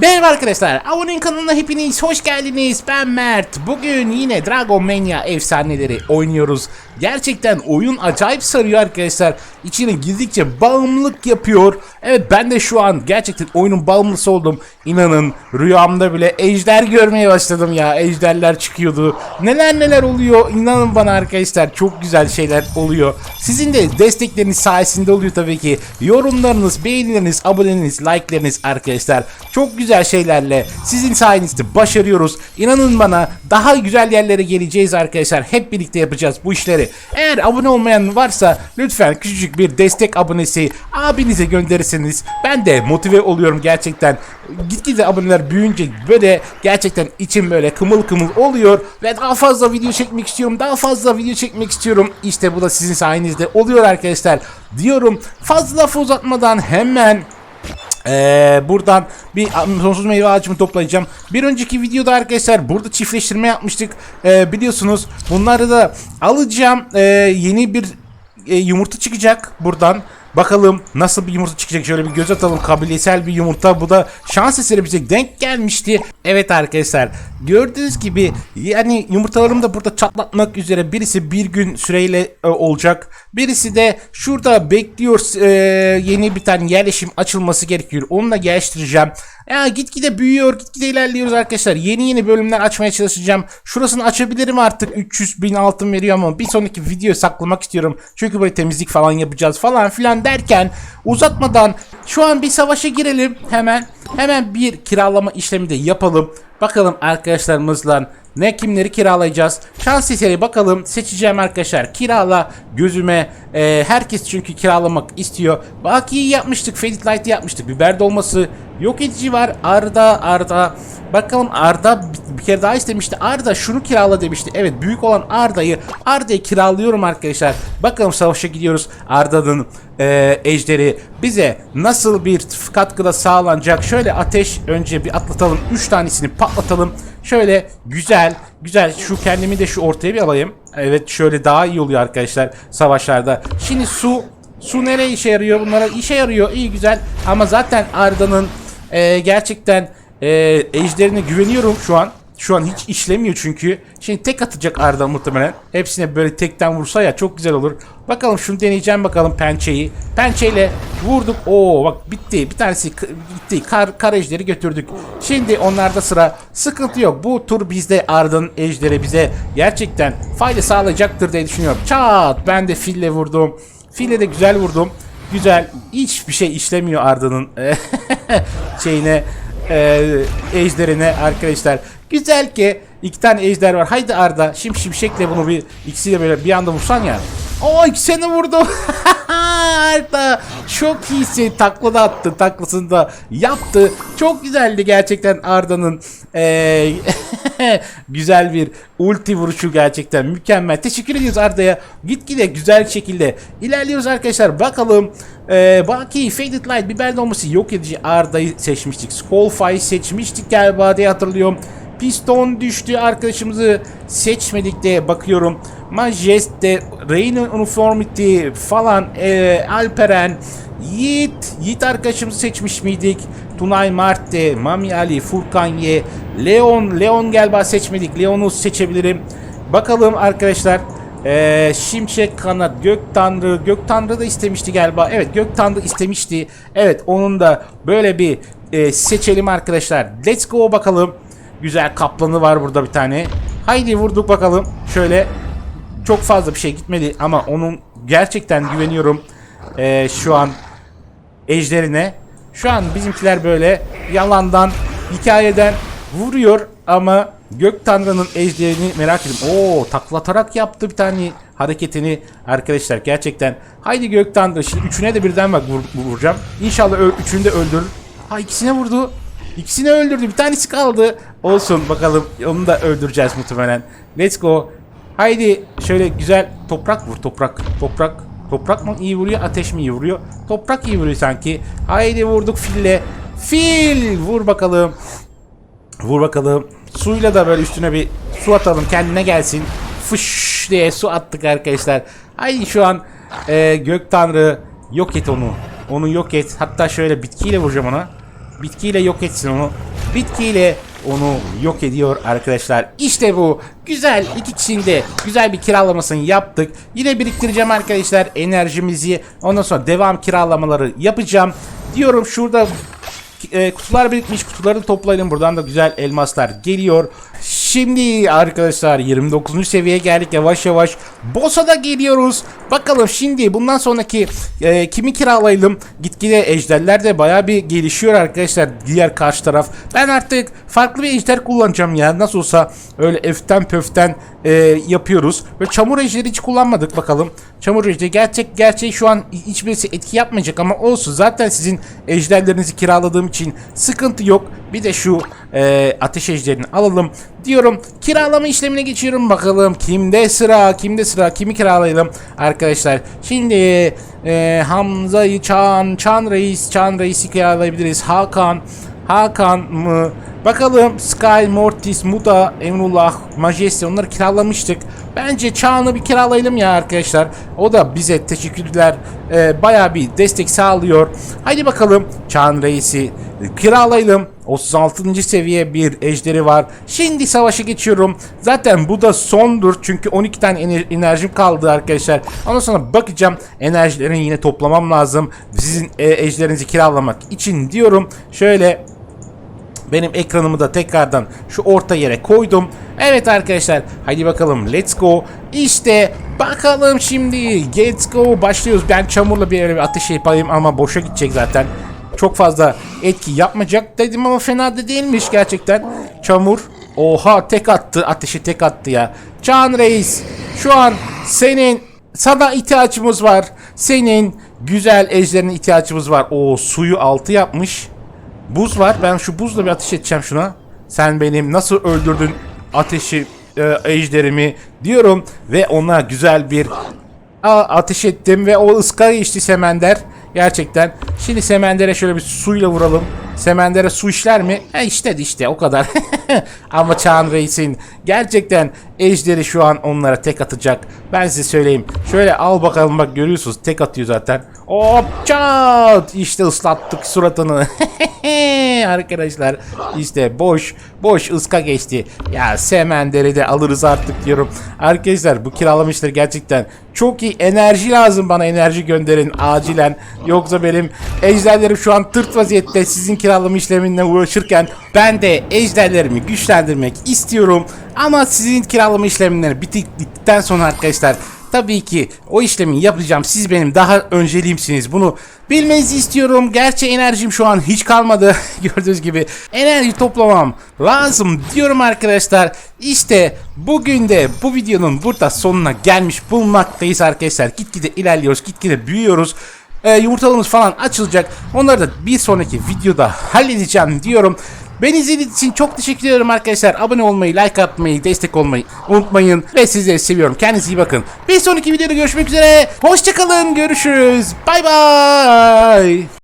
Merhaba arkadaşlar, Avon'un kanalına hepiniz hoş geldiniz. Ben Mert. Bugün yine Dragon Mania efsaneleri oynuyoruz. Gerçekten oyun acayip sarıyor arkadaşlar. İçine girdikçe bağımlılık yapıyor. Evet ben de şu an gerçekten oyunun bağımlısı oldum. İnanın rüyamda bile ejder görmeye başladım ya. Ejderler çıkıyordu. Neler neler oluyor. İnanın bana arkadaşlar çok güzel şeyler oluyor. Sizin de destekleriniz sayesinde oluyor tabii ki. Yorumlarınız, beğenileriniz, aboneleriniz, like'leriniz arkadaşlar. Çok güzel şeylerle sizin sayenizde başarıyoruz. İnanın bana daha güzel yerlere geleceğiz arkadaşlar. Hep birlikte yapacağız bu işleri. Eğer abone olmayan varsa lütfen küçücük bir destek abonesi abinize gönderirseniz ben de motive oluyorum gerçekten. Gitgide aboneler büyüyünce böyle gerçekten içim böyle kımıl kımıl oluyor ve daha fazla video çekmek istiyorum. Daha fazla video çekmek istiyorum. İşte bu da sizin sayenizde oluyor arkadaşlar. Diyorum fazla lafı uzatmadan hemen ee, buradan bir sonsuz meyve ağacımı toplayacağım. Bir önceki videoda arkadaşlar burada çiftleştirme yapmıştık. Ee, biliyorsunuz bunları da alacağım. Ee, yeni bir e, yumurta çıkacak buradan. Bakalım nasıl bir yumurta çıkacak şöyle bir göz atalım kabiliyetsel bir yumurta bu da şans eseri bize denk gelmişti. Evet arkadaşlar gördüğünüz gibi yani yumurtalarımı da burada çatlatmak üzere birisi bir gün süreyle e, olacak. Birisi de şurada bekliyor e, yeni bir tane yerleşim açılması gerekiyor onu da geliştireceğim. Ya gitgide büyüyor, gitgide ilerliyoruz arkadaşlar. Yeni yeni bölümler açmaya çalışacağım. Şurasını açabilirim artık. 300 bin altın veriyor ama bir sonraki videoyu saklamak istiyorum. Çünkü böyle temizlik falan yapacağız falan filan derken uzatmadan şu an bir savaşa girelim hemen. Hemen bir kiralama işlemi de yapalım. Bakalım arkadaşlarımızla ne kimleri kiralayacağız? Şans eseri bakalım seçeceğim arkadaşlar. Kirala gözüme. Ee, herkes çünkü kiralamak istiyor. Bakiyi yapmıştık. Faded Light yapmıştık. Biber dolması. Yok edici var. Arda Arda. Bakalım Arda bir kere daha istemişti. Arda şunu kirala demişti. Evet büyük olan Arda'yı Arda'yı kiralıyorum arkadaşlar. Bakalım savaşa gidiyoruz. Arda'nın e, ejderi bize nasıl bir katkıda sağlanacak? Şöyle ateş önce bir atlatalım. 3 tanesini patlatalım. Şöyle güzel güzel şu kendimi de şu ortaya bir alayım. Evet şöyle daha iyi oluyor arkadaşlar savaşlarda. Şimdi su su nereye işe yarıyor? Bunlara işe yarıyor. iyi güzel. Ama zaten Arda'nın e, gerçekten e, ejderine güveniyorum şu an. Şu an hiç işlemiyor çünkü. Şimdi tek atacak Arda muhtemelen. Hepsine böyle tekten vursa ya çok güzel olur. Bakalım şunu deneyeceğim bakalım pençeyi. Pençeyle vurduk. Oo bak bitti. Bir tanesi bitti. Kar, kar ejderi götürdük. Şimdi onlarda sıra. Sıkıntı yok. Bu tur bizde Arda'nın ejderi bize gerçekten fayda sağlayacaktır diye düşünüyorum. Çat ben de fille vurdum. Fille de güzel vurdum. Güzel. Hiçbir şey işlemiyor Arda'nın şeyine e, ejderine arkadaşlar. Güzel ki iki tane ejder var. Haydi Arda şim şimşekle bunu bir ikisiyle böyle bir anda vursan ya. O ikisini vurdu. Arda çok iyisin. Takla da attı. Taklasını da yaptı. Çok güzeldi gerçekten Arda'nın ee, güzel bir ulti vuruşu gerçekten mükemmel. Teşekkür ediyoruz Arda'ya. Gitgide güzel şekilde ilerliyoruz arkadaşlar. Bakalım ee, Baki, Faded Light, biber dolması yok edici Arda'yı seçmiştik. Skullfy seçmiştik galiba diye hatırlıyorum. Piston düştü arkadaşımızı seçmedik diye bakıyorum. Majeste, Rain Uniformity falan, e, Alperen, Yiğit, Yiğit arkadaşımızı seçmiş miydik? Tunay Mart'te, Mami Ali, Furkan Ye, Leon, Leon galiba seçmedik. Leon'u seçebilirim. Bakalım arkadaşlar. Ee, Şimşek Kanat, Gök Tanrı, Gök Tanrı da istemişti galiba. Evet Gök Tanrı istemişti. Evet onun da böyle bir e, seçelim arkadaşlar. Let's go bakalım. Güzel kaplanı var burada bir tane. Haydi vurduk bakalım. Şöyle çok fazla bir şey gitmedi ama onun gerçekten güveniyorum ee, şu an ejderine. Şu an bizimkiler böyle yalandan hikayeden vuruyor ama Gök Tanrı'nın ejderini merak ediyorum. Oo taklatarak yaptı bir tane hareketini arkadaşlar gerçekten. Haydi Gök Tanrı şimdi üçüne de birden bak vur, vuracağım. İnşallah üçünü de öldürür. Ha ikisine vurdu. İkisini öldürdü. Bir tanesi kaldı. Olsun bakalım onu da öldüreceğiz muhtemelen. Let's go. Haydi şöyle güzel toprak vur toprak. Toprak. Toprak mı iyi vuruyor ateş mi iyi vuruyor? Toprak iyi vuruyor sanki. Haydi vurduk fille. Fil vur bakalım. Vur bakalım. Suyla da böyle üstüne bir su atalım kendine gelsin. Fış diye su attık arkadaşlar. Haydi şu an e, gök tanrı yok et onu. Onu yok et. Hatta şöyle bitkiyle vuracağım ona. Bitkiyle yok etsin onu. Bitkiyle onu yok ediyor arkadaşlar. İşte bu. Güzel. iki kişinin de güzel bir kiralamasını yaptık. Yine biriktireceğim arkadaşlar enerjimizi. Ondan sonra devam kiralamaları yapacağım. Diyorum şurada e, kutular birikmiş. Kutuları toplayalım. Buradan da güzel elmaslar geliyor. Şimdi arkadaşlar 29. seviyeye geldik yavaş yavaş. Boss'a da geliyoruz. Bakalım şimdi bundan sonraki e, kimi kiralayalım? Gitgide ejderler de baya bir gelişiyor arkadaşlar. Diğer karşı taraf. Ben artık farklı bir ejder kullanacağım ya. Nasıl olsa öyle eften pöften e, yapıyoruz. Ve çamur ejderi hiç kullanmadık bakalım. Çamur ejderi gerçek gerçeği şu an hiçbirisi etki yapmayacak ama olsun. Zaten sizin ejderlerinizi kiraladığım için sıkıntı yok. Bir de şu e, ateş ejderini alalım diyorum. Kiralama işlemine geçiyorum bakalım. Kimde sıra? Kimde sıra? Kimi kiralayalım? Arkadaşlar şimdi e, Hamza'yı Çağan, Çağan Reis, Çağan Reis'i kiralayabiliriz. Hakan, Hakan mı? Bakalım Sky, Mortis, Muda, Emrullah, Majesty onları kiralamıştık. Bence Çağan'ı bir kiralayalım ya arkadaşlar. O da bize teşekkürler. Ee, bayağı bir destek sağlıyor. Haydi bakalım Çağan Reis'i kiralayalım. 36. seviye bir ejderi var. Şimdi savaşa geçiyorum. Zaten bu da sondur. Çünkü 12 tane ener- enerjim kaldı arkadaşlar. Ondan sonra bakacağım. Enerjilerini yine toplamam lazım. Sizin e, ejderinizi kiralamak için diyorum. Şöyle benim ekranımı da tekrardan şu orta yere koydum. Evet arkadaşlar hadi bakalım let's go. İşte bakalım şimdi let's go başlıyoruz. Ben çamurla bir, bir ateş yapayım ama boşa gidecek zaten. Çok fazla etki yapmayacak dedim ama fena da değilmiş gerçekten. Çamur. Oha tek attı ateşi tek attı ya. Can Reis şu an senin sana ihtiyacımız var. Senin güzel ejderine ihtiyacımız var. O suyu altı yapmış. Buz var. Ben şu buzla bir ateş edeceğim şuna. Sen benim nasıl öldürdün ateşi e, ejderimi diyorum ve ona güzel bir a, ateş ettim ve o ıskara içti Semender. Gerçekten. Şimdi Semender'e şöyle bir suyla vuralım. Semender'e su işler mi? He işte işte o kadar. Ama Çağan Reis'in gerçekten ejderi şu an onlara tek atacak. Ben size söyleyeyim. Şöyle al bakalım bak görüyorsunuz tek atıyor zaten. Hop çat! İşte ıslattık suratını. Arkadaşlar işte boş boş ıska geçti. Ya Semender'i de alırız artık diyorum. Arkadaşlar bu kiralama işleri gerçekten çok iyi. Enerji lazım bana enerji gönderin acilen. Yoksa benim ejderlerim şu an tırt vaziyette sizin kiralama işleminle uğraşırken ben de ejderlerimi güçlendirmek istiyorum. Ama sizin kiralama işlemleri bittikten sonra arkadaşlar Tabii ki o işlemi yapacağım. Siz benim daha önceliğimsiniz. Bunu bilmenizi istiyorum. Gerçi enerjim şu an hiç kalmadı. Gördüğünüz gibi enerji toplamam lazım diyorum arkadaşlar. İşte bugün de bu videonun burada sonuna gelmiş bulmaktayız arkadaşlar. Gitgide ilerliyoruz. Gitgide büyüyoruz. Ee, yumurtalarımız falan açılacak. Onları da bir sonraki videoda halledeceğim diyorum. Beni izlediğiniz için çok teşekkür ederim arkadaşlar. Abone olmayı, like atmayı, destek olmayı unutmayın. Ve sizleri seviyorum. Kendinize iyi bakın. Bir sonraki videoda görüşmek üzere. Hoşçakalın. Görüşürüz. Bay bay.